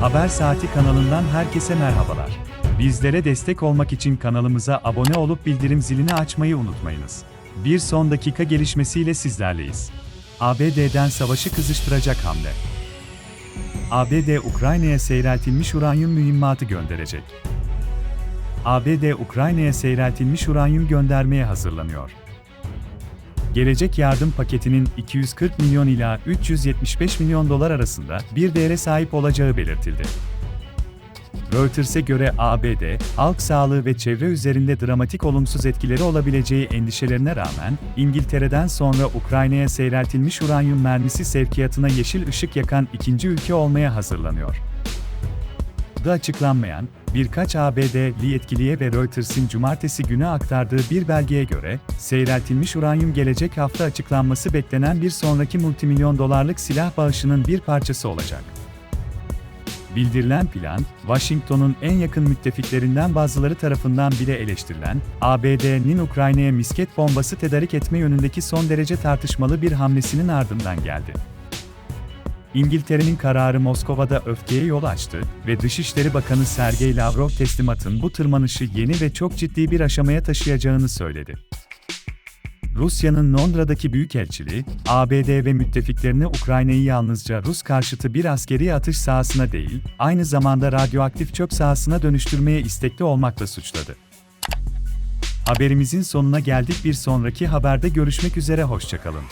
Haber Saati kanalından herkese merhabalar. Bizlere destek olmak için kanalımıza abone olup bildirim zilini açmayı unutmayınız. Bir son dakika gelişmesiyle sizlerleyiz. ABD'den savaşı kızıştıracak hamle. ABD Ukrayna'ya seyreltilmiş uranyum mühimmatı gönderecek. ABD Ukrayna'ya seyreltilmiş uranyum göndermeye hazırlanıyor. Gelecek yardım paketinin 240 milyon ila 375 milyon dolar arasında bir değere sahip olacağı belirtildi. Reuters'e göre ABD, halk sağlığı ve çevre üzerinde dramatik olumsuz etkileri olabileceği endişelerine rağmen, İngiltere'den sonra Ukrayna'ya seyreltilmiş uranyum mermisi sevkiyatına yeşil ışık yakan ikinci ülke olmaya hazırlanıyor da açıklanmayan, birkaç ABD'li yetkiliye ve Reuters'in cumartesi günü aktardığı bir belgeye göre, seyreltilmiş uranyum gelecek hafta açıklanması beklenen bir sonraki multimilyon dolarlık silah bağışının bir parçası olacak. Bildirilen plan, Washington'un en yakın müttefiklerinden bazıları tarafından bile eleştirilen, ABD'nin Ukrayna'ya misket bombası tedarik etme yönündeki son derece tartışmalı bir hamlesinin ardından geldi. İngiltere'nin kararı Moskova'da öfkeye yol açtı ve Dışişleri Bakanı Sergey Lavrov teslimatın bu tırmanışı yeni ve çok ciddi bir aşamaya taşıyacağını söyledi. Rusya'nın Londra'daki büyükelçiliği, ABD ve müttefiklerine Ukrayna'yı yalnızca Rus karşıtı bir askeri atış sahasına değil, aynı zamanda radyoaktif çöp sahasına dönüştürmeye istekli olmakla suçladı. Haberimizin sonuna geldik bir sonraki haberde görüşmek üzere hoşçakalın.